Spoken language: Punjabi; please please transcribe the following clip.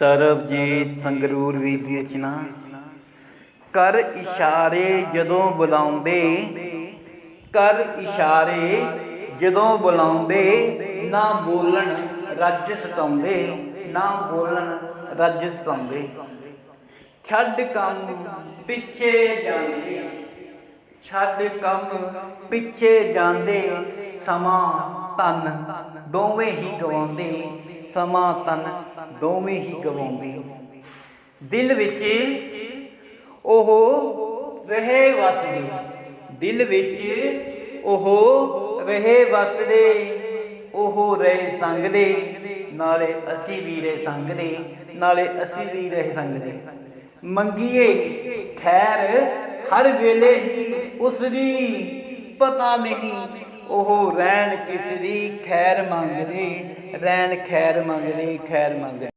ਸਰਬਜੀਤ ਸੰਗਰੂਰ ਵੀ ਦੀ ਰਚਨਾ। ਕਰ ਇਸ਼ਾਰੇ ਜਦੋਂ ਬੁਲਾਉਂਦੇ, ਕਰ ਇਸ਼ਾਰੇ ਜਦੋਂ ਬੁਲਾਉਂਦੇ, ਨਾ ਬੋਲਣ ਰੱਜ ਸਤਾਉਂਦੇ, ਨਾ ਬੋਲਣ ਰੱਜ ਸਤਾਉਂਦੇ। ਛੱਡ ਕੰਮ ਪਿੱਛੇ ਜਾਂਦੇ, ਛੱਡ ਕੰਮ ਪਿੱਛੇ ਜਾਂਦੇ, ਸਮਾਂ ਤਨ ਦੋਵੇਂ ਹੀ ਗਵਾਉਂਦੇ ਸਮਾਂ ਤਨ ਦੋਵੇਂ ਹੀ ਗਵਾਉਂਦੇ। ਦਿਲ ਵਿੱਚ ਉਹ ਰਹੇ ਵਸਦੇ। ਦਿਲ ਵਿੱਚ ਉਹ ਰਹੇ ਵਸਦੇ। ਉਹ ਰਹੇ ਸੰਗ ਦੇ ਨਾਲੇ ਅਸੀਂ ਵੀ ਰਹੇ ਸੰਗ ਦੇ ਨਾਲੇ ਅਸੀਂ ਵੀ ਰਹੇ ਸੰਗ ਦੇ ਮੰਗੀਏ ਖੈਰ ਹਰ ਵੇਲੇ। ਹੀ ਉਸ ਦੀ ਪਤਾ ਨਹੀਂ ਉਹ ਰਹਿਣ ਕਿਸ ਦੀ ਖੈਰ ਮੰਗਦੇ ਰਹਿਣ ਖੈਰ ਮੰਗਦੇ ਖੈਰ ਮੰਗਦੇ।